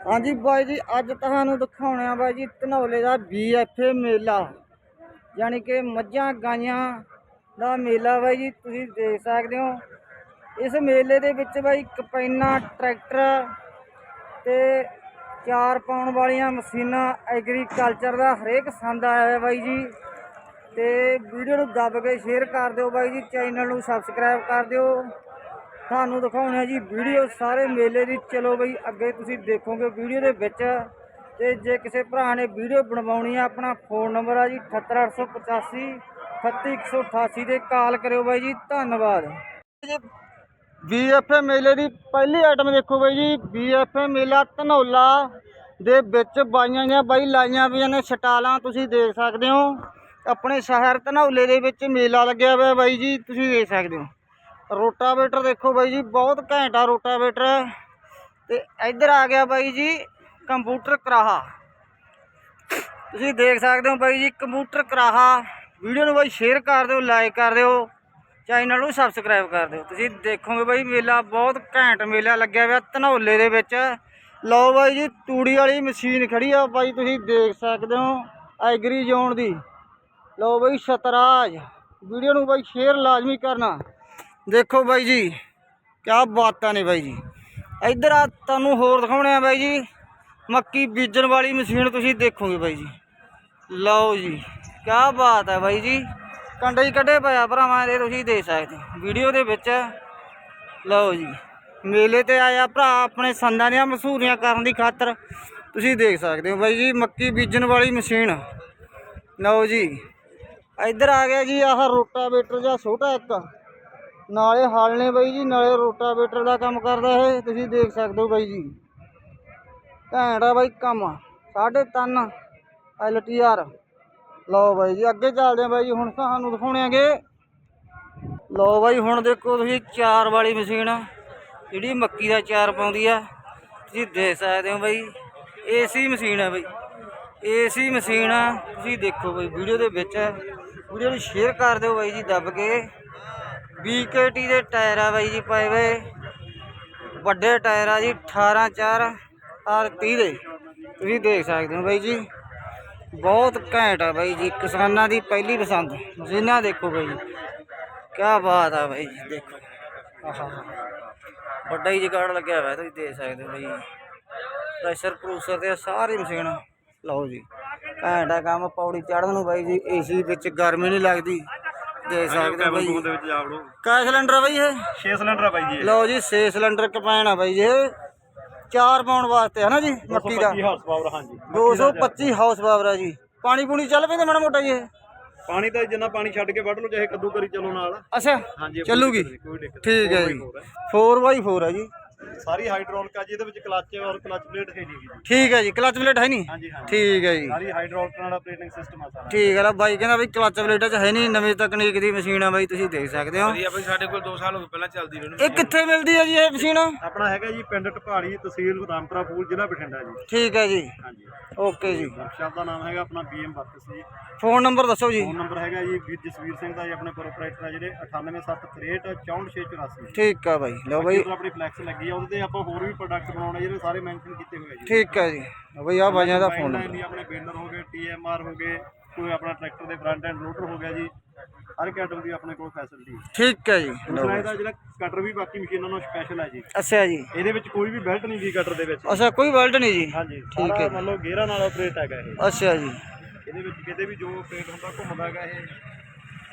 ਹਾਂਜੀ ਬਾਈ ਜੀ, ਅੱਜ ਤੁਹਾਨੂੰ ਦਿਖਾਉਣੇ ਆ ਬਾਈ ਜੀ ਧਨੌਲੇ ਦਾ ਬੀਐਫਏ ਮੇਲਾ। ਯਾਨੀ ਕਿ ਮੱਝਾਂ ਗਾਈਆਂ ਦਾ ਮੇਲਾ ਬਾਈ ਜੀ, ਤੁਸੀਂ ਦੇਖ ਸਕਦੇ ਹੋ। ਇਸ ਮੇਲੇ ਦੇ ਵਿੱਚ ਬਾਈ ਕਪੈਨਾ ਟਰੈਕਟਰ ਤੇ ਚਾਰ ਪਾਉਣ ਵਾਲੀਆਂ ਮਸ਼ੀਨਾਂ ਐਗਰੀਕਲਚਰ ਦਾ ਹਰੇਕ ਸੰਦ ਆਇਆ ਹੈ ਬਾਈ ਜੀ। ਤੇ ਵੀਡੀਓ ਨੂੰ ਦੱਬ ਕੇ ਸ਼ੇਅਰ ਕਰ ਦਿਓ ਬਾਈ ਜੀ ਚੈਨਲ ਨੂੰ ਸਬਸਕ੍ਰਾਈਬ ਕਰ ਦਿਓ। ਤੁਹਾਨੂੰ ਦਿਖਾਉਣਾ ਜੀ ਵੀਡੀਓ ਸਾਰੇ ਮੇਲੇ ਦੀ। ਚਲੋ ਬਈ, ਅੱਗੇ ਤੁਸੀਂ ਦੇਖੋਗੇ ਵੀਡੀਓ ਦੇ ਵਿੱਚ। ਤੇ ਜੇ ਕਿਸੇ ਭਰਾ ਨੇ ਵੀਡੀਓ ਬਣਵਾਉਣੀ ਆ, ਆਪਣਾ ਫੋਨ ਨੰਬਰ ਆ ਜੀ 78885 38188 ਤੇ ਕਾਲ ਕਰਿਓ ਬਾਈ ਜੀ। ਧੰਨਵਾਦ। ਬੀਐਫਏ ਮੇਲੇ ਦੀ ਪਹਿਲੀ ਆਈਟਮ ਦੇਖੋ ਬਾਈ ਜੀ। ਬੀਐਫਏ ਮੇਲਾ ਧਨੌਲਾ ਦੇ ਵਿੱਚ ਬਾਈਆਂ ਜਾਂ ਬਾਈ ਲਾਈਆਂ ਵੀ ਨੇ ਛਟਾਲਾਂ ਤੁਸੀਂ ਦੇਖ ਸਕਦੇ ਹੋ। ਆਪਣੇ ਸ਼ਹਿਰ ਧਨੌਲੇ ਦੇ ਵਿੱਚ ਮੇਲਾ ਲੱਗਿਆ ਹੋਇਆ ਬਾਈ ਜੀ, ਤੁਸੀਂ ਦੇਖ ਸਕਦੇ ਹੋ। ਰੋਟਾਵੇਟਰ ਦੇਖੋ ਬਾਈ ਜੀ, ਬਹੁਤ ਘੈਂਟ ਰੋਟਾਵੇਟਰ। ਤੇ ਇੱਧਰ ਆ ਗਿਆ ਬਾਈ ਜੀ, ਕੰਪਿਊਟਰ ਕਰਾਹਾ। ਤੁਸੀਂ ਦੇਖ ਸਕਦੇ ਹੋ ਬਾਈ ਜੀ, ਕੰਪਿਊਟਰ ਕਰਾਹਾ। ਵੀਡੀਓ ਨੂੰ ਬਾਈ ਸ਼ੇਅਰ ਕਰ ਦਿਓ, ਲਾਈਕ ਕਰ ਦਿਓ, ਚੈਨਲ ਨੂੰ ਸਬਸਕ੍ਰਾਈਬ ਕਰ ਦਿਓ। ਤੁਸੀਂ ਦੇਖੋਗੇ ਬਾਈ, ਮੇਲਾ ਬਹੁਤ ਘੈਂਟ ਮੇਲਾ ਲੱਗਿਆ ਹੋਇਆ ਧਨੌਲੇ ਦੇ ਵਿੱਚ। ਲਓ ਬਾਈ ਜੀ, ਤੂੜੀ ਵਾਲੀ ਮਸ਼ੀਨ ਖੜੀ ਆ ਬਾਈ, ਤੁਸੀਂ ਦੇਖ ਸਕਦੇ ਹੋ, ਐਗਰੀ ਜ਼ੋਨ ਦੀ। ਲਓ ਬਾਈ, ਸ਼ਤਰਾਜ। ਵੀਡੀਓ ਨੂੰ ਬਾਈ ਸ਼ੇਅਰ ਲਾਜ਼ਮੀ ਕਰਨਾ। ਦੇਖੋ ਬਾਈ ਜੀ, ਕਿਆ ਬਾਤਾਂ ਨੇ ਬਾਈ ਜੀ। ਇੱਧਰ ਆ ਤੁਹਾਨੂੰ ਹੋਰ ਦਿਖਾਉਣੇ ਆ ਬਾਈ ਜੀ, ਮੱਕੀ ਬੀਜਣ ਵਾਲੀ ਮਸ਼ੀਨ ਤੁਸੀਂ ਦੇਖੋਗੇ ਬਾਈ ਜੀ। ਲਓ ਜੀ, ਕਿਆ ਬਾਤ ਹੈ ਬਾਈ ਜੀ। ਕੰਡੇ ਹੀ ਕੱਢੇ ਪਿਆ ਭਰਾਵਾਂ ਦੇ ਤੁਸੀਂ ਦੇਖ ਸਕਦੇ ਹੋ। ਵੀਡੀਓ ਦੇ ਵਿੱਚ, ਲਓ ਜੀ। ਮੇਲੇ ਤੇ ਆਇਆ ਭਰਾ, ਆਪਣੇ ਸੰਦਾਂ ਦੀਆਂ ਮਸ਼ਹੂਰੀਆਂ ਕਰਨ ਦੀ ਖਾਤਰ ਤੁਸੀਂ ਦੇਖ ਸਕਦੇ ਹੋ ਬਾਈ ਜੀ, ਮੱਕੀ ਬੀਜਣ ਵਾਲੀ ਮਸ਼ੀਨ। ਲਓ ਜੀ, ਇੱਧਰ ਆ ਗਿਆ ਜੀ, ਆਹ ਰੋਟਾਵੇਟਰ ਜਾਂ ਛੋਟਾ ਇੱਕ। ਨਾਲੇ ਹਲ ਨੇ ਬਾਈ ਜੀ, ਨਾਲੇ ਰੋਟਾਵੇਟਰ ਦਾ ਕੰਮ ਕਰਦਾ ਇਹ, ਤੁਸੀਂ ਦੇਖ ਸਕਦੇ ਹੋ ਬਾਈ ਜੀ। ਘੈਂਟ ਆ ਬਾਈ ਕੰਮ, ਸਾਢੇ ਤਿੰਨ ਐਲ ਟੀ ਆਰ। ਲਓ ਬਾਈ ਜੀ, ਅੱਗੇ ਚੱਲਦੇ ਆ ਬਾਈ ਜੀ, ਹੁਣ ਤੁਹਾਨੂੰ ਦਿਖਾਉਣੇ ਆਗੇ ਲਓ ਬਾਈ, ਹੁਣ ਦੇਖੋ ਤੁਸੀਂ ਚਾਰ ਵਾਲੀ ਮਸ਼ੀਨ, ਜਿਹੜੀ ਮੱਕੀ ਦਾ ਚਾਰ ਪਾਉਂਦੀ ਆ, ਤੁਸੀਂ ਦੇਖ ਸਕਦੇ ਹੋ ਬਾਈ, ਏਸੀ ਮਸ਼ੀਨ ਹੈ ਬਾਈ। ਏਸੀ ਮਸ਼ੀਨ ਆ, ਤੁਸੀਂ ਦੇਖੋ ਬਾਈ, ਵੀਡੀਓ ਦੇ ਵਿੱਚ, ਵੀਡੀਓ ਨੂੰ ਸ਼ੇਅਰ ਕਰ ਦਿਓ ਬਾਈ ਜੀ, ਦੱਬ ਕੇ। BKT ਦੇ ਟਾਇਰ ਆ ਬਾਈ ਜੀ ਪਏ ਵੇ। ਵੱਡੇ ਟਾਇਰ ਆ ਜੀ 18 4 ਔਰ 30 ਦੇ। ਤੁਸੀਂ ਦੇਖ ਸਕਦੇ ਹੋ ਬਾਈ ਜੀ। ਬਹੁਤ ਘੈਂਟ ਆ ਬਾਈ ਜੀ, ਕਿਸਾਨਾਂ ਦੀ ਪਹਿਲੀ ਪਸੰਦ ਜਿੰਨਾ ਦੇਖੋ ਬਾਈ ਜੀ। ਕੀ ਬਾਤ ਆ ਬਾਈ ਜੀ, ਦੇਖੋ। ਆਹਾ। ਵੱਡਾ ਹੀ ਜਗਾੜ ਲੱਗਿਆ ਹੋਇਆ, ਤੁਸੀਂ ਦੇਖ ਸਕਦੇ ਹੋ ਬਾਈ ਪ੍ਰੈਸ਼ਰ ਪ੍ਰੂਸਰ ਤੇ ਸਾਰੀ ਮਸ਼ੀਨ। ਲਓ ਜੀ, ਘੈਂਟ ਆ ਕੰਮ, ਪੌੜੀ ਚੜ੍ਹਨ ਨੂੰ ਬਾਈ ਜੀ, ਏਸੀ ਵਿੱਚ ਗਰਮੀ ਨਹੀਂ ਲੱਗਦੀ। ਦੇਖ ਸਕਦੇ ਹੋ ਬਾਈ। ਦੇ ਵਿੱਚ ਜਾ ਵੜੋ। ਕਾ ਸਿਲੰਡਰ ਆ ਬਾਈ ਇਹ? 6 ਸਿਲੰਡਰ ਆ ਬਾਈ ਜੀ ਲਓ ਜੀ 6 ਸਿਲੰਡਰ ਕਪੈਨ ਆ ਬਾਈ ਜੀ ਇਹ। ਚਾਰ ਪਾਉਣ ਵਾਸਤੇ ਹੈ ਨਾ ਜੀ ਮੱਕੀ ਦਾ। 225 ਹਾਰਸ ਪਾਵਰ ਹਾਂਜੀ। 225 ਹਾਊਸ ਪਾਵਰ ਆ ਜੀ। ਪਾਣੀ ਪੂਣੀ ਚੱਲ ਪੈਂਦਾ ਮਾੜਾ ਮੋਟਾ ਜੀ ਇਹ? ਪਾਣੀ ਤਾਂ ਜਿੰਨਾ ਪਾਣੀ ਛੱਡ ਕੇ ਵੱਢ ਲਓ ਚਾਹੇ ਕੱਦੂ ਕਰੀ ਚਲੋ ਨਾਲ। ਅੱਛਾ ਚੱਲੂਗੀ। ਠੀਕ ਹੈ ਜੀ। four by four 4x4 ਹੈ ਜੀ। ਸਾਰੀ ਹਾਈਡ੍ਰੋਲਿਕ ਆ ਜੀ ਇਹਦੇ ਵਿੱਚ ਕਲੱਚ ਔਰ ਕਲੱਚ ਪਲੇਟ ਹੈ ਨਹੀਂ ਜੀ। ਠੀਕ ਹੈ ਜੀ ਕਲਚ ਪਲੇਟ ਹੈ ਨਹੀਂ? ਹਾਂਜੀ ਹਾਂਜੀ। ਠੀਕ ਹੈ ਜੀ। ਸਾਰੀ ਹਾਈਡ੍ਰੋਲਿਕ ਨਾਲ ਆਪਰੇਟਿੰਗ ਸਿਸਟਮ ਆ ਸਾਰਾ। ਠੀਕ ਹੈ ਲਾ ਬਾਈ ਕਹਿੰਦਾ ਬਈ ਕਲਚ ਪਲੇਟ ਚ ਹੈ ਨਹੀਂ ਨਵੀਂ ਤਕਨੀਕ ਦੀ ਮਸ਼ੀਨ ਆ ਬਾਈ ਤੁਸੀਂ ਦੇਖ ਸਕਦੇ ਹੋ। ਵਧੀਆ ਬਈ ਸਾਡੇ ਕੋਲ 2 ਸਾਲ ਹੋ ਗਏ ਪਹਿਲਾਂ ਚੱਲਦੀ ਰਹੀ ਇਹ ਕਿੱਥੇ ਮਿਲਦੀ ਹੈ ਜੀ ਇਹ ਮਸ਼ੀਨ? ਆਪਣਾ ਹੈਗਾ ਜੀ ਪਿੰਡ ਢਪਾੜੀ ਤਹਿਸੀਲ ਰਾਮਪੁਰਾ ਫੂਲ ਜ਼ਿਲ੍ਹਾ ਬਠਿੰਡਾ ਜੀ। ਠੀਕ ਹੈ ਜੀ। ਹਾਂਜੀ। ਓਕੇ ਜੀ। ਵਰਕਸ਼ਾਪ ਦਾ ਨਾਮ ਹੈਗਾ ਆਪਣਾ ਬੀਐਮ ਵਰਕਸ ਜੀ। ਫੋਨ ਨੰਬਰ ਦੱਸੋ ਜੀ। ਫੋਨ ਨੰਬਰ ਹੈਗਾ ਜੀ ਵੀਰ ਜਸਵੀਰ ਸਿੰਘ ਦਾ ਜੀ ਆਪਣੇ ਪ੍ਰੋਪਰਾਈਟਰ ਆ ਜਿਹੜੇ 98763 64684 ਠੀਕ ਆ ਬਾਈ। ਲਓ ਬਾਈ। ਆਪਣੀ ਫਲੈਕਸ ਲੱਗੀ ਆ ਉਹਦੇ ਤੇ ਆਪਾਂ ਹੋਰ ਵੀ ਪ੍ਰੋਡਕਟ ਬਣਾਉਣੇ ਜਿਹੜੇ ਸਾਰੇ ਮੈਂਸ਼ਨ ਕੀਤੇ ਹੋਏ ਆ ਜੀ। ਠੀਕ ਹੈ ਜੀ। ਬਾਈ ਆ ਬਾਈਆਂ ਦਾ ਫੋਨ ਲਾਈਨ ਦੀ ਆਪਣੇ ਬੇਲਰ ਹੋ ਗਏ ਟੀਐਮਆਰ ਹੋ ਗਏ ਕੋਈ ਆਪਣਾ ਟਰੈਕਟਰ ਦੇ ਫਰੰਟ ਐਂਡ ਲੋਡਰ ਹੋ ਗਿਆ ਜੀ ਹਰ ਆਈਟਮ ਦੀ ਆਪਣੇ ਕੋਲ ਫੈਸਿਲਿਟੀ ਠੀਕ ਹੈ ਜੀ। ਦੂਸਰਾ। ਇਹਦਾ ਜਿਹੜਾ ਕਟਰ ਵੀ ਬਾਕੀ ਮਸ਼ੀਨਾਂ ਨਾਲੋਂ ਸਪੈਸ਼ਲ ਹੈ ਜੀ। ਅੱਛਾ ਜੀ। ਇਹਦੇ ਵਿੱਚ ਕੋਈ ਵੀ ਬੈਲਟ ਨਹੀਂ ਜੀ ਕਟਰ ਦੇ ਵਿੱਚ। ਅੱਛਾ ਕੋਈ ਵੈਲਡ ਨਹੀਂ ਜੀ। ਹਾਂਜੀ। ਠੀਕ ਹੈ। ਮੰਨ ਲਓ ਗੇਅਰਾਂ ਨਾਲ ਆਪਰੇਟ ਹੈਗਾ ਇਹ। ਅੱਛਾ ਜੀ। ਇਹਦੇ ਵਿੱਚ ਕਿਤੇ ਵੀ ਜੋ ਆਪਰੇਟ ਹੁੰਦਾ ਘੁੰਮਦਾ ਹੈਗਾ ਇਹ।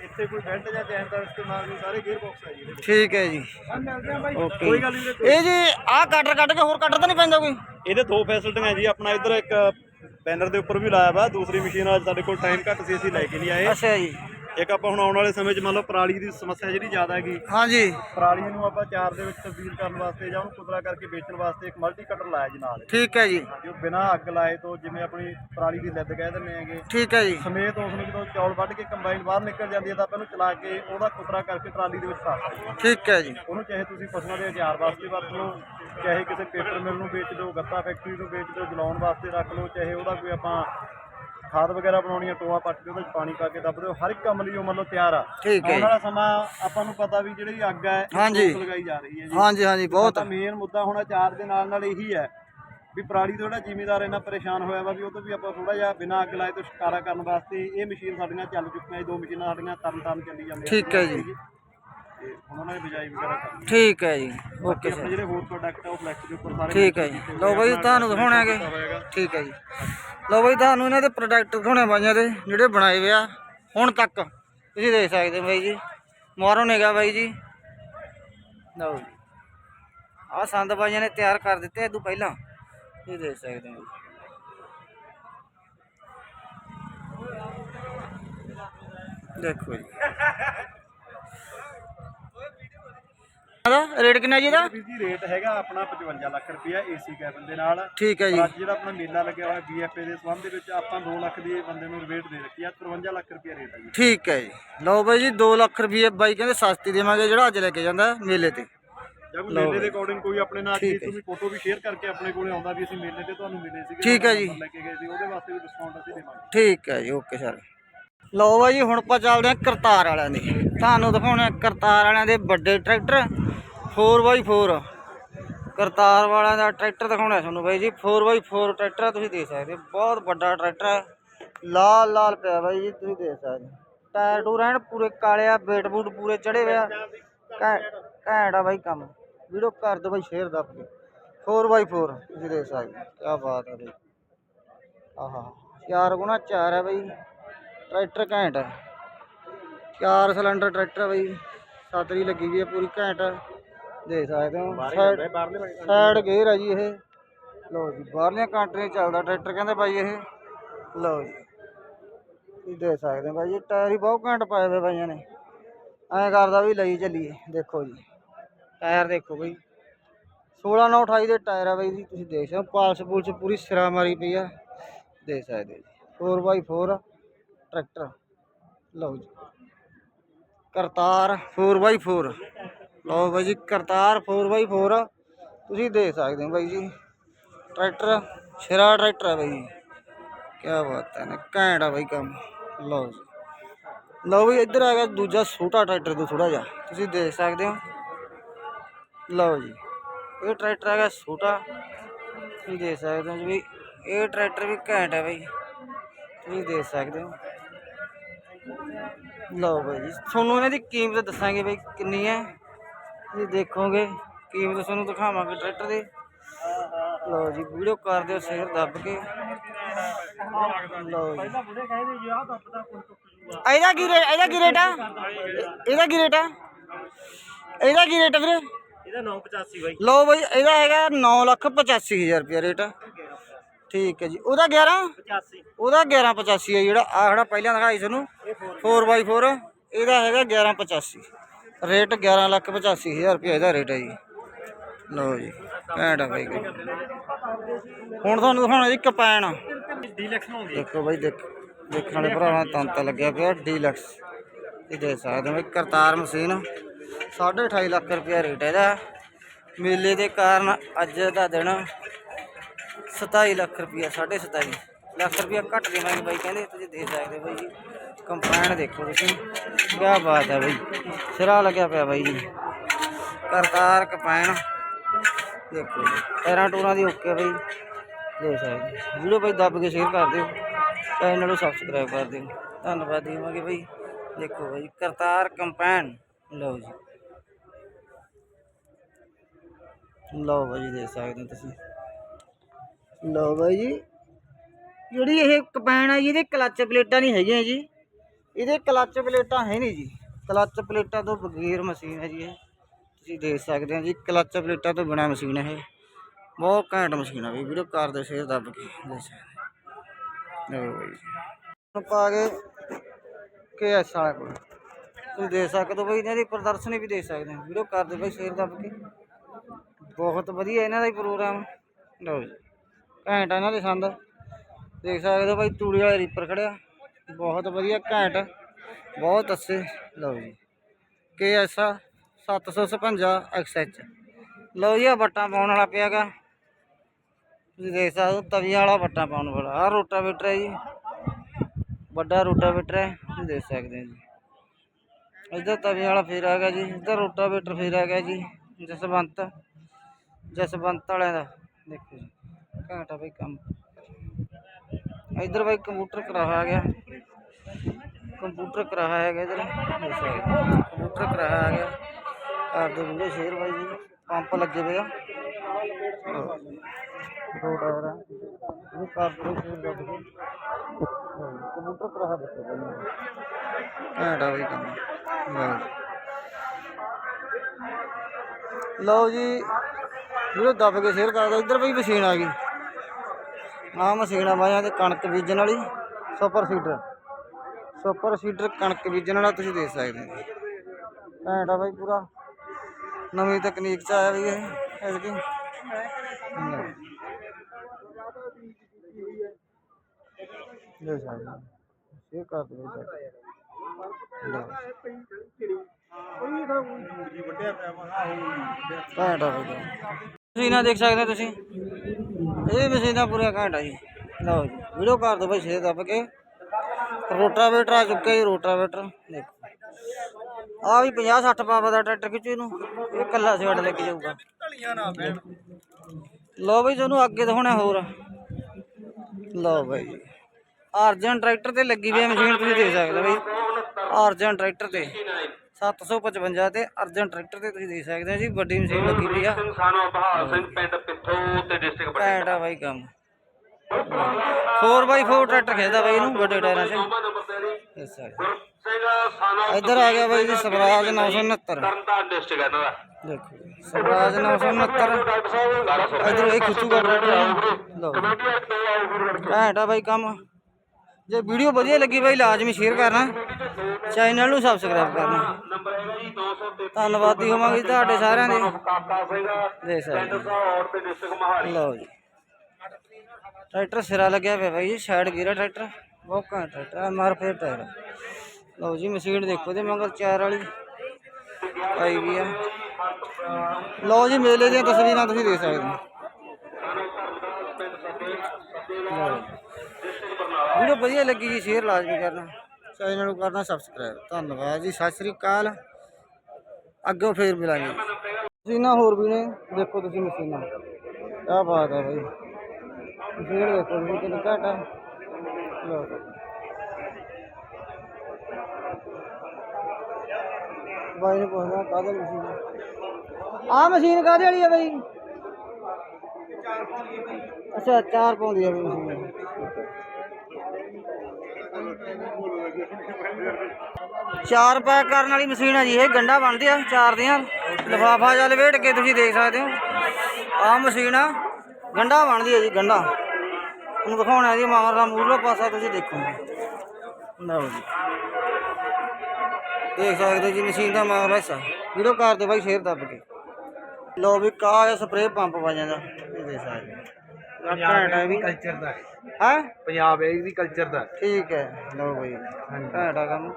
ਇੱਥੇ ਕੋਈ ਬੈਲਟ ਜਾਂ ਚੈਨ ਦਾ ਇਸਤੇਮਾਲ ਨਹੀਂ ਸਾਰੇ ਗੇਅਰ ਬਾਕਸ ਹੈ ਜੀ ਇਹਦੇ ਵਿੱਚ। ਠੀਕ ਹੈ ਜੀ। ਓਕੇ ਕੋਈ ਗੱਲ ਨਹੀਂ ਵੀਰੇ, ਕੋਈ- ਇਹ ਜੀ ਆਹ ਕਟਰ ਕੱਢ ਕੇ ਹੋਰ ਕਟਰ ਤਾਂ ਨਹੀਂ ਪੈਂਦਾ ਕੋਈ? ਇਹਦੇ ਦੋ ਫੈਸਿਲਿਟੀਆਂ ਜੀ ਆਪਣਾ ਇੱਧਰ ਇੱਕ ਬੈਨਰ ਦੇ ਉੱਪਰ ਵੀ ਲਾਇਆ ਵਾ ਦੂਸਰੀ ਮਸ਼ੀਨ ਅੱਜ ਸਾਡੇ ਕੋਲ ਟਾਈਮ ਘੱਟ ਸੀ ਅਸੀਂ ਲੈ ਕੇ ਨਹੀਂ ਆਏ। ਅੱਛਾ ਜੀ। ਇੱਕ ਆਪਾਂ ਹੁਣ ਆਉਣ ਵਾਲੇ ਸਮੇਂ 'ਚ ਮੰਨ ਲਓ ਪਰਾਲੀ ਦੀ ਸਮੱਸਿਆ ਜਿਹੜੀ ਜ਼ਿਆਦਾ ਹੈਗੀ ਹਾਂਜੀ। ਪਰਾਲੀ ਨੂੰ ਆਪਾਂ ਚਾਰ ਦੇ ਵਿੱਚ ਤਬਦੀਲ ਕਰਨ ਵਾਸਤੇ ਜਾਂ ਉਹਨੂੰ ਕੁਦਰਾ ਕਰਕੇ ਵੇਚਣ ਵਾਸਤੇ ਇੱਕ ਮਲਟੀ ਕਟਰ ਲਾਇਆ ਜੀ ਨਾਲ। ਠੀਕ ਹੈ ਜੀ। ਜੋ ਬਿਨਾਂ ਅੱਗ ਲਾਏ ਤੋਂ ਜਿਵੇਂ ਆਪਣੀ ਪਰਾਲੀ ਦੀ ਲਿੱਦ ਕਹਿ ਦਿੰਦੇ ਹੈਗੇ ਠੀਕ ਹੈ ਜੀ। ਸਮੇਤ ਉਸ ਨੂੰ ਜਦੋਂ ਚੌਲ ਵੱਢ ਕੇ ਕੰਬਾਈਨ ਬਾਹਰ ਨਿਕਲ ਜਾਂਦੀ ਹੈ ਤਾਂ ਆਪਾਂ ਇਹਨੂੰ ਚਲਾ ਕੇ ਉਹਦਾ ਕੁਦਰਾ ਕਰਕੇ ਟਰਾਲੀ ਦੇ ਵਿੱਚ ਪਾ ਸਕਦੇ ਠੀਕ ਹੈ ਜੀ। ਉਹਨੂੰ ਚਾਹੇ ਤੁਸੀਂ ਪਸ਼ੂਆਂ ਦੇ ਅਚਾਰ ਵਾਸਤੇ ਵਰਤ ਲਓ ਚਾਹੇ ਕਿਸੇ ਪੇਪਰ ਮਿਲ ਨੂੰ ਵੇਚ ਦਿਓ ਗੱਤਾ ਫੈਕਟਰੀ ਨੂੰ ਵੇਚ ਦਿਓ ਜਲਾਉਣ ਵਾਸਤੇ ਰੱਖ ਲਓ ਚਾਹੇ ਉਹਦਾ ਕੋਈ ਆਪਾਂ ਖਾਦ ਵਗੈਰਾ ਬਣਾਉਣੀ ਆ ਟੋਆ ਪੱਟ ਕੇ ਉਹਦੇ ਵਿੱਚ ਪਾਣੀ ਪਾ ਕੇ ਦੱਬ ਦਿਓ ਹਰ ਇੱਕ ਕੰਮ ਲਈ ਉਹ ਮੰਨ ਲਓ ਤਿਆਰ ਆ। ਠੀਕ ਹੈ ਆਉਣ ਵਾਲਾ ਸਮਾਂ ਆਪਾਂ ਨੂੰ ਪਤਾ ਵੀ ਜਿਹੜੀ ਅੱਗ ਹੈ ਇਹ ਹਾਂਜੀ। ਲਗਾਈ ਜਾ ਰਹੀ ਹੈ ਜੀ। ਹਾਂਜੀ ਹਾਂਜੀ ਬਹੁਤ। ਤਾਂ ਮੇਨ ਮੁੱਦਾ ਹੁਣ ਅਚਾਰ ਦੇ ਨਾਲ ਨਾਲ ਇਹੀ ਹੈ ਵੀ ਪਰਾਲੀ ਤੋਂ ਜਿਹੜਾ ਜ਼ਿਮੀਦਾਰ ਇੰਨਾ ਪਰੇਸ਼ਾਨ ਹੋਇਆ ਵਾ ਵੀ ਉਹ ਤੋਂ ਵੀ ਆਪਾਂ ਥੋੜਾ ਜਿਹਾ ਬਿਨਾਂ ਅੱਗ ਲਾਏ ਤੋਂ ਛੁਟਕਾਰਾ ਕਰਨ ਵਾਸਤੇ ਇਹ ਮਸ਼ੀਨ ਸਾਡੀਆਂ ਚੱਲ ਚੁੱਕੀਆਂ ਜੀ ਦੋ ਮਸ਼ੀਨਾਂ ਸਾਡੀਆਂ ਤਰਨ ਤਾਰਨ ਚੱਲੀ ਜਾਂਦੀਆਂ। ਠੀਕ ਹੈ ਜੀ। ਤੇ ਹੁਣ ਉਹਨਾਂ ਨੇ ਬਿਜਾਈ ਵਗੈਰਾ ਕਰਨੀ ਠੀਕ ਹੈ ਜੀ ਓਕੇ ਆਪਣੇ ਸਰ। ਜਿਹੜੇ ਹੋਰ ਪ੍ਰੋਡਕਟ ਆ ਉਹ ਫਲੈਕਸ ਦੇ ਉੱਪਰ ਸਾਰੇ ਠੀਕ ਹੈ ਜੀ। ਲਓ ਬਾਈ ਤੁਹਾਨੂੰ ਦਿਖਾਉਣਾਗੇ ਠੀਕ ਹੈ ਜੀ। ਲਓ ਬਾਈ ਤੁਹਾਨੂੰ ਇਹਨਾਂ ਦੇ ਪ੍ਰੋਡਕਟ ਦਿਖਾਉਣੇ ਬਾਈਆਂ ਦੇ ਜਿਹੜੇ ਬਣਾਏ ਹੋਏ ਆ ਹੁਣ ਤੱਕ। ਤੁਸੀਂ ਦੇਖ ਸਕਦੇ ਹੋ ਬਾਈ ਜੀ। ਮਾਰੋ ਨਿਗਾ ਬਾਈ ਜੀ। ਲਓ ਜੀ। ਆਹ ਸੰਦ ਬਾਈਆਂ ਨੇ ਤਿਆਰ ਕਰ ਦਿੱਤੇ ਇਦੋਂ ਪਹਿਲਾਂ। ਤੁਸੀਂ ਦੇਖ ਸਕਦੇ ਹੋ। ਜੀ ਦੇਖੋ ਜੀ। ਇਹਦਾ ਰੇਟ ਕਿੰਨਾ ਜੀ ਇਹਦਾ? ਵੀਰ ਜੀ ਰੇਟ ਹੈਗਾ ਆਪਣਾ 55 ਲੱਖ ਰੁਪਇਆ ਏਸੀ ਕੈਬਨ ਦੇ ਨਾਲ। ਠੀਕ ਹੈ ਜੀ। ਪਰ ਅੱਜ ਜਿਹੜਾ ਆਪਣਾ ਮੇਲਾ ਲੱਗਿਆ ਹੋਇਆ ਬੀਐਫਏ ਦੇ ਸੰਬੰਧ ਦੇ ਵਿੱਚ ਆਪਾਂ 2 ਲੱਖ ਦੀ ਬੰਦੇ ਨੂੰ ਰਿਬੇਟ ਦੇ ਰੱਖੀ ਆ। 53 ਲੱਖ ਰੁਪਇਆ ਰੇਟ ਹੈ ਜੀ। ਠੀਕ ਹੈ ਜੀ। ਲਓ ਬਾਈ ਜੀ 2 ਲੱਖ ਰੁਪਏ ਬਾਈ ਕਹਿੰਦੇ ਸਸਤੀ ਦੇਵਾਂਗੇ ਜਿਹੜਾ ਅੱਜ ਲੈ ਕੇ ਜਾਂਦਾ ਮੇਲੇ ਤੇ। ਜਾਂ ਕੋਈ ਮੇਲੇ ਦੇ ਅਕੋਰਡਿੰਗ ਕੋਈ ਆਪਣੇ ਨਾਲ ਚੀਜ਼ ਤੁਸੀਂ ਫੋਟੋ ਵੀ ਸ਼ੇਅਰ ਕਰਕੇ ਆਪਣੇ ਕੋਲੇ ਆਉਂਦਾ ਵੀ ਅਸੀਂ ਮੇਲੇ ਤੇ ਤੁਹਾਨੂੰ ਮਿਲੇ ਸੀਗੇ ਠੀਕ ਹੈ ਜੀ। ਲੈ ਕੇ ਗਏ ਸੀ ਉਹਦੇ ਵਾਸਤੇ ਵੀ ਡਿਸਕਾਊਂਟ ਅਸੀਂ ਦੇਵਾਂਗੇ। ਠੀਕ ਹੈ ਜੀ ਓਕੇ ਸਰ। ਲਓ ਬਾਈ ਜੀ ਹੁਣ ਆਪਾਂ ਚੱਲਦੇ ਹਾਂ ਕਰਤਾਰ ਵਾਲਿਆਂ ਦੇ। ਤੁਹਾਨੂੰ ਦਿਖਾਉਣੇ ਆ ਕਰਤਾਰ ਵਾਲਿਆਂ ਦੇ ਵੱਡੇ ਟਰੈਕਟਰ। 4x4 ਕਰਤਾਰ ਵਾਲਿਆਂ ਦਾ ਟਰੈਕਟਰ ਦਿਖਾਉਣਾ ਤੁਹਾਨੂੰ ਬਾਈ ਜੀ। 4x4 ਟਰੈਕਟਰ ਆ, ਤੁਸੀਂ ਦੇਖ ਸਕਦੇ ਬਹੁਤ ਵੱਡਾ ਟਰੈਕਟਰ ਹੈ ਲਾਲ ਲਾਲ ਪਿਆ ਬਾਈ ਜੀ ਤੁਸੀਂ ਦੇਖ ਸਕਦੇ ਟਾਇਰ ਟੂਰ ਰਹਿਣ ਪੂਰੇ ਕਾਲੇ ਆ ਬੇਟ ਬੂਟ ਪੂਰੇ ਚੜੇ ਹੋਏ ਘੈਂ- ਘੈਂਟ ਆ ਬਾਈ ਕੰਮ। ਵੀਡੀਓ ਕਰ ਦਿਓ ਬਾਈ ਸ਼ੇਅਰ ਦੱਬ ਕੇ 4x4 ਤੁਸੀਂ ਦੇਖ ਸਕਦੇ ਹੋ। ਕੀ ਬਾਤ ਹੈ ਬਾਈ। ਆਹਾ ਚਾਰ ਗੁਣਾ ਚਾਰ ਹੈ ਬਈ। ਟਰੈਕਟਰ ਘੈਂਟ ਹੈ ਚਾਰ ਸਿਲੰਡਰ ਟਰੈਕਟਰ ਹੈ ਬਈ ਛਤਰੀ ਲੱਗੀ ਵੀ ਹੈ ਪੂਰੀ ਘੈਂਟ ਦੇਖ ਸਕਦੇ ਹੋ ਸਾਈਡ ਗੇਅਰ ਹੈ ਜੀ ਇਹ। ਲਓ ਜੀ ਬਾਹਰਲੀਆਂ ਕੰਟਰੀਆਂ ਚੱਲਦਾ ਟਰੈਕਟਰ ਕਹਿੰਦੇ ਬਾਈ ਇਹ। ਲਓ ਜੀ ਤੁਸੀਂ ਦੇਖ ਸਕਦੇ ਹੋ ਬਾਈ ਜੀ ਟਾਇਰ ਹੀ ਬਹੁਤ ਘੈਂਟ ਪਾਏ ਹੋਏ ਬਾਈਆਂ ਨੇ। ਐਂ ਕਰਦਾ ਵੀ ਲਈ ਚੱਲੀਏ ਦੇਖੋ ਜੀ। ਟਾਇਰ ਦੇਖੋ ਬਈ। 16 9 28 ਦੇ ਟਾਇਰ ਆ ਬਈ ਜੀ ਤੁਸੀਂ ਦੇਖ ਸਕਦੇ ਹੋ ਪਾਲਸ ਪੁਲਸ ਪੂਰੀ ਸਿਰਾ ਮਾਰੀ ਪਈ ਆ। ਦੇਖ ਸਕਦੇ ਹੋ ਜੀ 4x4 ਟਰੈਕਟਰ ਲਓ ਜੀ ਕਰਤਾਰ 4x4 ਲਓ ਬਾਈ ਜੀ ਕਰਤਾਰ 4x4 ਤੁਸੀਂ ਦੇਖ ਸਕਦੇ ਹੋ ਬਾਈ ਜੀ ਟਰੈਕਟਰ ਸਿਰਾ ਟਰੈਕਟਰ ਹੈ ਬਾਈ ਜੀ ਕੀ ਬਾਤ ਹੈ ਨਾ ਘੈਂਟ ਆ ਬਾਈ ਕੰਮ ਲਓ ਜੀ ਲਓ ਵੀ ਇੱਧਰ ਆ ਗਿਆ ਦੂਜਾ ਛੋਟਾ ਟਰੈਕਟਰ ਤੋਂ ਥੋੜਾ ਜਿਹਾ ਤੁਸੀਂ ਦੇਖ ਸਕਦੇ ਹੋ ਲਓ ਜੀ ਇਹ ਟਰੈਕਟਰ ਹੈਗਾ ਛੋਟਾ ਤੁਸੀਂ ਦੇਖ ਸਕਦੇ ਹੋ ਜੀ ਵੀ ਇਹ ਟਰੈਕਟਰ ਵੀ ਘੈਂਟ ਹੈ ਬਈ ਤੁਸੀਂ ਦੇਖ ਸਕਦੇ ਹੋ ਲਓ ਬਾਈ ਜੀ ਤੁਹਾਨੂੰ ਇਹਨਾਂ ਦੀ ਕੀਮਤ ਦੱਸਾਂਗੇ ਬਈ ਕਿੰਨੀ ਹੈ। ਤੁਸੀਂ ਦੇਖੋਗੇ ਕੀਮਤ ਤੁਹਾਨੂੰ ਦਿਖਾਵਾਂਗੇ ਟਰੈਕਟਰ ਦੀ। ਲਓ ਜੀ ਵੀਡੀਓ ਕਰ ਦਿਓ ਸ਼ੇਅਰ ਦੱਬ ਕੇ। ਲਓ ਜੀ। ਇਹਦਾ ਕੀ ਰੇਟ ਇਹਦਾ ਕੀ ਰੇਟ ਆ? ਇਹਦਾ ਕੀ ਰੇਟ ਆ? ਇਹਦਾ ਕੀ ਰੇਟ ਆ ਵੀਰੇ? ਇਹਦਾ 985 ਬਾਈ। ਲਓ ਬਈ ਇਹਦਾ ਹੈਗਾ 985000 ਰੁਪਏ ਰੇਟ। ਠੀਕ ਹੈ ਜੀ ਉਹਦਾ 11 85 ਉਹਦਾ 1185 ਹੈ ਜਿਹੜਾ ਆ ਖੜਾ ਪਹਿਲਾਂ ਦਿਖਾਈ ਤੁਹਾਨੂੰ 4x4 ਇਹਦਾ ਹੈਗਾ 1185 ਰੇਟ 11 ਲੱਖ 85000 ਰੁਪਏ ਇਹਦਾ ਰੇਟ ਹੈ ਜੀ। ਲਓ ਜੀ ਘੈਂਟ ਆ ਬਾਈ ਹੁਣ ਤੁਹਾਨੂੰ ਦਿਖਾਉਣਾ ਜੀ ਕਪੈਨ। ਡੀਲੈਕਸ ਨੂੰ ਦੇਖੋ ਬਾਈ, ਦੇਖ, ਦੇਖਣ ਵਾਲੇ ਭਰਾਵਾਂ ਨੂੰ ਤੰਤ ਲੱਗਿਆ ਪਿਆ, ਡੀਲੈਕਸ। ਇਹ ਦੇ ਸਕਦੇ ਹੋ ਬਈ, ਕਰਤਾਰ ਮਸ਼ੀਨ। 28.5 ਲੱਖ ਰੁਪਇਆ ਰੇਟ ਹੈ ਇਹਦਾ। ਮੇਲੇ ਦੇ ਕਾਰਨ ਅੱਜ ਦਾ ਦਿਨ 27 ਲੱਖ ਰੁਪਇਆ 27.5 ਲੱਖ ਰੁਪਇਆ ਘੱਟ ਦੇਵਾਂਗੇ ਬਾਈ ਕਹਿੰਦੇ ਤੁਸੀਂ ਦੇ ਸਕਦੇ ਬਾਈ ਜੀ। ਕੰਪਾਈਨ ਦੇਖੋ ਤੁਸੀਂ। ਕੀ ਬਾਤ ਹੈ ਬਾਈ। ਸਿਰਾ ਲੱਗਿਆ ਪਿਆ ਬਾਈ ਜੀ। ਕਰਤਾਰ ਕੰਪਾਈਨ ਦੇਖੋ ਜੀ, ਪੈਰਾਂ ਟੂਰਾਂ ਦੀ ਓਕੇ ਬਾਈ। ਦੇਖ ਸਕਦੇ ਵੀਡੀਓ ਬਾਈ ਦੱਬ ਕੇ ਸ਼ੇਅਰ ਕਰ ਦਿਓ। ਚੈਨਲ ਨੂੰ ਸਬਸਕ੍ਰਾਈਬ ਕਰ ਦਿਓ। ਧੰਨਵਾਦ ਦੇਵਾਂਗੇ ਬਾਈ। ਦੇਖੋ ਬਾਈ, ਕਰਤਾਰ ਕੰਪੈਨ ਲਓ ਜੀ। ਲਓ ਬਾਈ ਦੇਖ ਸਕਦੇ ਹੋ ਤੁਸੀਂ। ਲਓ ਬਾਈ ਜੀ। ਜਿਹੜੀ ਇਹ ਕੰਪੈਨ ਆ ਜੀ, ਇਹਦੇ ਕਲੱਚ ਪਲੇਟਾਂ ਨਹੀਂ ਹੈਗੀਆਂ ਜੀ। ਇਹਦੇ ਕਲੱਚ ਪਲੇਟਾਂ ਹੈ ਨਹੀਂ ਜੀ। ਕਲੱਚ ਪਲੇਟਾਂ ਤੋਂ ਬਗੈਰ ਮਸ਼ੀਨ ਹੈ ਜੀ ਇਹ। ਤੁਸੀਂ ਦੇਖ ਸਕਦੇ ਹੋ ਜੀ, ਕਲੱਚ ਪਲੇਟਾਂ ਤੋਂ ਬਿਨਾ ਮਸ਼ੀਨ ਹੈ ਇਹ। ਬਹੁਤ ਘੈਂਟ ਮਸ਼ੀਨ ਆ ਵੀ ਵੀਡੀਓ ਕਰ ਦੇ ਸ਼ੇਅਰ ਦੱਬ ਕੇ ਦੇਖ ਸਕਦੇ ਹੋ। ਜੀ ਪਾ ਕੇ ਕੇ ਐਸ ਕੋਲ। ਤੁਸੀਂ ਦੇਖ ਸਕਦੇ ਹੋ ਬਈ, ਇਹਨਾਂ ਦੀ ਪ੍ਰਦਰਸ਼ਨੀ ਵੀ ਦੇਖ ਸਕਦੇ ਹੋ। ਵੀਡੀਓ ਕਰ ਦਿਓ ਬਈ ਸ਼ੇਅਰ ਦੱਬ ਕੇ। ਬਹੁਤ ਵਧੀਆ ਇਹਨਾਂ ਦਾ ਹੀ ਪ੍ਰੋਗਰਾਮ। ਲਓ ਜੀ। ਘੈਂਟ ਆ ਇਹਨਾਂ ਦੇ ਸੰਦ। ਦੇਖ ਸਕਦੇ ਹੋ ਬਾਈ, ਤੂੜੀ ਵਾਲੇ ਰੀਪਰ ਖੜਿਆ ਬਹੁਤ ਵਧੀਆ ਘੈਂਟ ਬਹੁਤ ਅੱਛੇ ਲਓ ਜੀ ਕੇ ਐਸ 756 ਐਕਸਐਚ ਲਓ ਜੀ ਆ ਬੱਟਾਂ ਪਾਉਣ ਵਾਲਾ ਪਿਆਗਾ ਤੁਸੀਂ ਦੇਖ ਸਕਦੇ ਹੋ ਤਵੀਆਂ ਵਾਲਾ ਬੱਟਾ ਪਾਉਣ ਵਾਲਾ ਆ ਰੋਟਾਵੇਟਰ ਹੈ ਜੀ ਵੱਡਾ ਰੋਟਾਵੇਟਰ ਹੈ ਤੁਸੀਂ ਦੇਖ ਸਕਦੇ ਹੋ ਜੀ ਇੱਧਰ ਤਵੀਆਂ ਵਾਲਾ ਫੇਰ ਆ ਗਿਆ ਜੀ ਇੱਧਰ ਰੋਟਾਵੇਟਰ ਫੇਰ ਆ ਗਿਆ ਜੀ ਜਸਵੰਤ ਜਸਵੰਤ ਵਾਲਿਆਂ ਦਾ ਦੇਖੋ ਜੀ ਘਾਟਾ ਬਈ ਕੰਮ ਇਧਰ ਬਈ ਕੰਪਿਊਟਰ ਕਰਾਇਆ ਗਿਆ ਕੰਪਿਊਟਰ ਕਰਾਇਆ ਗਿਆ ਇਧਰ ਕੰਪਿਊਟਰ ਕਰਾਇਆ ਗਿਆ ਘਰ ਦੇ ਵੀਡੀਓ ਸ਼ੇਅਰ ਬਾਈ ਜੀ ਪੰਪ ਲੱਗੇ ਪਏ ਆ ਦੋ ਟਾਇਰ ਆ ਇਹ ਕਰ ਦੋ ਸ਼ੇਅਰ ਕਰ ਦੋ ਕੰਪਿਊਟਰ ਕਰਾਇਆ ਦਿੱਤਾ ਬਾਈ ਘਾਟਾ ਬਈ ਕੰਮ ਲਓ ਜੀ। ਲਓ ਜੀ ਵੀਡੀਓ ਦੱਬ ਕੇ ਤੇ ਕਣਕ ਬੀਜਣ ਵਾਲੀ, ਸੁਪਰ ਸੀਡਰ। ਸੁਪਰ ਸੀਡਰ ਕਣਕ ਬੀਜਣ ਵਾਲਾ ਤੁਸੀਂ ਦੇਖ ਸਕਦੇ ਹੋ। ਘੈਂਟ ਬਾਈ ਪੂਰਾ। ਨਵੀਂ ਤਕਨੀਕ ਚ ਆਇਆ ਵੀ ਇਹ ਐਤਕੀ ਲੈ ਸਕਦੇ ਸ਼ੇਅਰ ਕਰ ਦਿਓ ਲਓ ਘੈਂਟ ਆ ਬਾਈ। ਮਸ਼ੀਨਾਂ ਦੇਖ ਸਕਦੇ ਹੋ ਤੁਸੀਂ। ਇਹ ਮਸ਼ੀਨਾਂ ਪੂਰੀਆਂ ਘੈਂਟ ਆ ਜੀ। ਲਓ ਜੀ, ਵੀਡੀਓ ਕਰ ਦਿਓ ਭਾਈ ਸ਼ੇਅਰ ਦੱਬ ਕੇ। ਰੋਟਾਵੇਟਰ ਆ ਚੁੱਕਿਆ ਜੀ, ਰੋਟਾਵੇਟਰ। ਦੇਖੋ। ਆ ਵੀ 50 60 ਪਾਵਾ ਦਾ ਟਰੈਕਟਰ ਖਿੱਚੂ ਇਹਨੂੰ। ਇਹ ਕੱਲਾ ਸਵੜ ਲੈ ਕੇ ਜਾਊਗਾ। ਲਓ ਬਈ ਤੁਹਾਨੂੰ ਅੱਗੇ ਦਿਖਾਉਣਾ ਹੋਰ। ਲਓ ਬਾਈ ਅਰਜਨ ਟਰੈਕਟਰ ਤੇ ਲੱਗੀ ਵੀ ਮਸ਼ੀਨ, ਤੁਸੀਂ ਦੇਖ ਸਕਦੇ ਹੋ ਬਈ ਅਰਜਨ ਟਰੈਕਟਰ ਤੇ। 755 ਤੇ ਅਰਜਨ ਟਰੈਕਟਰ ਤੇ ਤੁਸੀਂ ਦੇਖ ਸਕਦੇ ਹੋ ਜੀ ਵੱਡੀ ਮਸ਼ੀਨ ਲੱਗੀ ਵੀ ਆ। ਸਾਨੂੰ ਬਹਾਲ ਸਿੰਘ ਪਿੰਡ ਪਿੱਥੋਂ ਤੇ ਡਿਸਟ੍ਰਿਕਟ ਘੈਂਟ ਆ ਬਾਈ ਕੰਮ। 4x4 ਟਰੈਕਟਰ ਖੇਦਾ ਬਾਈ ਇਹਨੂੰ ਵੱਡੇ ਟਾਇਰਾਂ 'ਚ। ਇਸ ਵਾਲੇ। ਸਿੰਘ ਸਾਨੂੰ ਇੱਧਰ ਆ ਗਿਆ ਬਾਈ ਜੀ ਸਵਰਾਜ 969 ਤਰਨਤਾਰਨ ਡਿਸਟ੍ਰਿਕਟ ਹੈ ਨਾ ਦੇਖੋ ਜੀ, ਸਵਰਾਜ 969 ਇੱਧਰ ਇਹ ਖਿੱਚੂਗਾ ਟਰੈਕਟਰ ਲਓ। ਜੀ। ਘੈਂਟ ਆ ਬਾਈ ਕੰਮ। ਜੇ ਵੀਡੀਓ ਵਧੀਆ ਲੱਗੀ ਬਾਈ, ਲਾਜ਼ਮੀ ਸ਼ੇਅਰ ਕਰਨਾ। ਚੈਨਲ ਨੂੰ ਸਬਸਕ੍ਰਾਈਬ ਕਰਨਾ। ਨੰਬਰ ਹੈਗਾ ਜੀ 233 ਧੰਨਵਾਦੀ ਹੋਵਾਂਗੇ ਤੁਹਾਡੇ ਸਾਰਿਆਂ ਦੇ। ਕਾਕਾ ਸਿੰਘ ਦੇਖ ਸਕਦੇ ਪਿੰਡ ਤੇ ਡਿਸਟ੍ਰਿਕਟ ਮਹਾਲੀ ਲਓ ਜੀ। ਟਰੈਕਟਰ ਸਿਰਾ ਲੱਗਿਆ ਪਿਆ ਬਾਈ ਜੀ ਸਾਈਡ ਗੀਰਾ ਟਰੈਕਟਰ। ਬਹੁਤ ਘੈਂਟ ਟਰੈਕਟਰ ਐਮ ਆਰ ਫੇਰ ਟਾਇਰ ਲਓ ਜੀ ਮਸ਼ੀਨ ਦੇਖੋ ਤੇ ਮਗਰ ਚਾਰ ਵਾਲੀ ਆਈ ਵੀ ਆ। ਲਓ ਜੀ, ਮੇਲੇ ਦੀਆਂ ਤਸਵੀਰਾਂ ਤੁਸੀਂ ਦੇਖ ਸਕਦੇ ਹੋ। ਵੀਡੀਓ ਵਧੀਆ ਲੱਗੀ ਜੀ ਸ਼ੇਅਰ ਲਾਜ਼ਮੀ ਕਰਨਾ। ਚੈਨਲ ਨੂੰ ਕਰਨਾ ਸਬਸਕ੍ਰਾਈਬ ਧੰਨਵਾਦ ਜੀ, ਸਤਿ ਸ੍ਰੀ ਅਕਾਲ। ਅੱਗੋਂ ਫੇਰ ਮਿਲਾਂਗੇ। ਮਸ਼ੀਨਾਂ ਹੋਰ ਵੀ ਨੇ, ਦੇਖੋ ਤੁਸੀਂ ਮਸ਼ੀਨਾਂ। ਕਿਆ ਬਾਤ ਹੈ ਭਾਈ ਮਸ਼ੀਨ ਦੇਖੋ ਤੁਸੀਂ ਕਿੰਨੀ ਘੱਟ ਹੈ ਲਓ। ਬਾਈ ਨੂੰ ਪੁੱਛਦਾ, ਕਾਹਦੇ ਮਸ਼ੀਨ ਆ? ਮਸ਼ੀਨ ਕਾਹਦੇ ਵਾਲੀ ਹੈ ਬਾਈ? ਅੱਛਾ, ਚਾਰ ਪਾਉਂਦੀ ਹੈ ਮਸ਼ੀਨ। ਚਾਰ ਪੈਕ ਕਰਨ ਵਾਲੀ ਮਸ਼ੀਨ ਹੈ ਜੀ, ਇਹ ਗੰਡਾ ਬਣਦੀ ਆ, ਚਾਰ ਦੀਆਂ। ਲਿਫਾਫਾ ਜਾਂ ਲਵੇਟ ਕੇ ਤੁਸੀਂ ਦੇਖ ਸਕਦੇ ਹੋ। ਆਹ ਮਸ਼ੀਨ ਆ, ਗੰਡਾ ਬਣਦੀ ਹੈ ਜੀ, ਗੰਡਾ। ਤੁਹਾਨੂੰ ਦਿਖਾਉਣਾ ਜੀ ਮਾਮਰ ਦਾ ਮੂਹਰਲਾ ਪਾਸਾ ਤੁਸੀਂ ਦੇਖੋ। ਲਓ ਜੀ। ਦੇਖ ਸਕਦੇ ਹੋ ਜੀ, ਮਸ਼ੀਨ ਦਾ ਮਾਮਲਾ ਹਿੱਸਾ ਵੀਡੀਓ ਕਰ ਦਿਓ ਬਾਈ ਸ਼ੇਅਰ ਦੱਬ ਕੇ। ਲਓ ਵੀ ਕਾ ਹੈ ਸਪਰੇਅ ਪੰਪ ਵਾਜਾਂ ਦਾ। ਇਹ ਦੇਖ ਸਕਦੇ ਹੋ। ਘੈਂਟ ਹੈ ਵੀ ਕਲਚਰ ਦਾ। ਹੈ ਪੰਜਾਬ ਐਗਰੀਕਲਚਰ ਦਾ। ਠੀਕ ਹੈ ਲਓ ਬਾਈ ਘੈਂਟ ਆ ਕੰਮ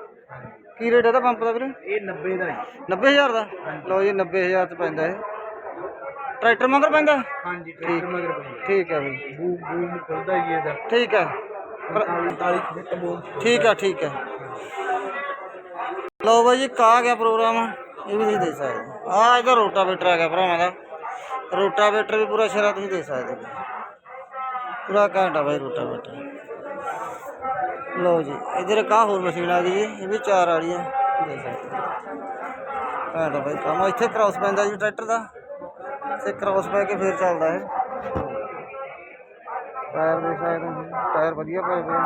ਕੀ ਰੇਟ ਇਹਦਾ ਪੰਪ ਦਾ ਵੀਰੇ ਇਹ 90 ਦਾ ਜੀ 90000 ਦਾ ਲਓ ਜੀ 90000 ਚ ਪੈਂਦਾ ਇਹ ਟਰੈਕਟਰ ਮਗਰ ਪੈਂਦਾ ਹਾਂਜੀ ਠੀਕ ਟਰੈਕਟਰ ਮਗਰ ਪਈ ਠੀਕ ਹੈ ਬਈ ਬੂਮ ਬੂਮ ਖੁੱਲਦਾ ਜੀ ਇਹਦਾ ਠੀਕ ਹੈ ਪਰ- 45 ਫਿੱਟ ਬੂਮ ਠੀਕ ਹੈ ਠੀਕ ਹੈ ਲਓ ਬਾਈ ਜੀ ਕਾ ਗਿਆ ਪ੍ਰੋਗਰਾਮ ਇਹ ਵੀ ਤੁਸੀਂ ਦੇਖ ਸਕਦੇ ਹੋ ਆ ਇਹਦਾ ਰੋਟਾਵੇਟਰ ਆ ਗਿਆ ਭਰਾਵਾਂ ਦਾ ਰੋਟਾਵੇਟਰ ਵੀ ਪੂਰਾ ਸ਼ਰਾ ਤੁਸੀਂ ਦੇਖ ਸਕਦੇ ਹੋ ਪੂਰਾ ਘੰਟਾ ਬਾਈ ਰੋਟਾਵੇਟਰ ਲਓ ਜੀ, ਇਧਰ ਕਾ ਹੋਰ ਮਸ਼ੀਨ ਆ ਗਈ ਜੀ, ਇਹ ਵੀ ਚਾਰ ਵਾਲੀ ਹੈ ਦੇਖ ਸਕਦੇ ਹੋ। ਘੰਟਾ ਬਾਈ ਕੰਮ, ਇੱਥੇ ਕ੍ਰਾਸ ਪੈਂਦਾ ਜੀ ਟਰੈਕਟਰ ਦਾ। ਤੇ ਕ੍ਰਾਸ ਪੈ ਕੇ ਫੇਰ ਚੱਲਦਾ ਹੈ ਟਾਇਰ ਦੇਖ ਸਕਦੇ ਹੋ ਟਾਇਰ ਵਧੀਆ ਪਏ ਪਏ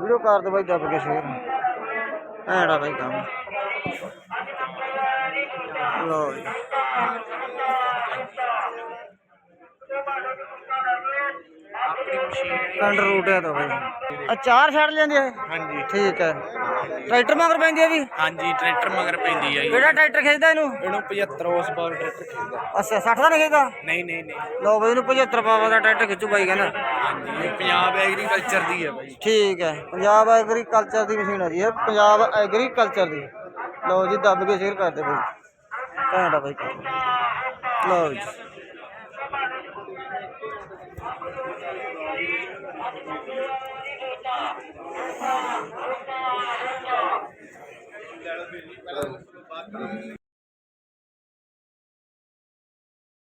ਵੀਡੀਓ ਕਰ ਦੇ ਬਾਈ ਦੱਬ ਕੇ ਸ਼ੇਅਰ। ਐੜਾ ਬਾਈ ਕੰਮ। ਲੋ ਜੀ। ਕੰਡ ਰੂਟਿਆ ਤਾਂ ਬਾਈ। ਆ ਚਾਰ ਛੱਡ ਲੈਂਦੀ ਹੈ ਹਾਂਜੀ। ਠੀਕ ਹੈ। ਟਰੈਕਟਰ ਮਗਰ ਪੈਂਦੀ ਹੈ ਵੀ? ਹਾਂਜੀ ਟਰੈਕਟਰ ਮਗਰ ਪੈਂਦੀ ਆ ਜੀ। ਕਿਹੜਾ ਟਰੈਕਟਰ ਖਿੱਚਦਾ ਇਹਨੂੰ? ਇਹਨੂੰ 75 ਉਸ ਪਾਵਰ ਟਰੈਕਟਰ ਖਿੱਚਦਾ ਅੱਛਾ 60 ਦਾ ਨਹੀਂ ਖਿੱਚਦਾ ਨਹੀਂ ਨਹੀਂ ਨਹੀਂ। ਲਓ ਬਾਈ ਇਹਨੂੰ 75 ਪਾਵਾ ਦਾ ਟਰੈਕਟਰ ਖਿੱਚੂ ਬਾਈ ਕਹਿੰਦਾ। ਹਾਂਜੀ ਇਹ ਪੰਜਾਬ ਐਗਰੀਕਲਚਰ ਦੀ ਹੈ ਬਾਈ। ਠੀਕ ਹੈ ਪੰਜਾਬ ਐਗਰੀਕਲਚਰ ਦੀ ਮਸ਼ੀਨ ਹੈ ਜੀ ਇਹ। ਪੰਜਾਬ ਐਗਰੀਕਲਚਰ ਦੀ। ਲਓ ਜੀ ਦੱਬ ਕੇ ਸ਼ੇਅਰ ਕਰਦੇ ਬਈ। ਘੈਂਟ ਆ ਬਈ। ਲਓ ਜੀ। இந்த அளவில்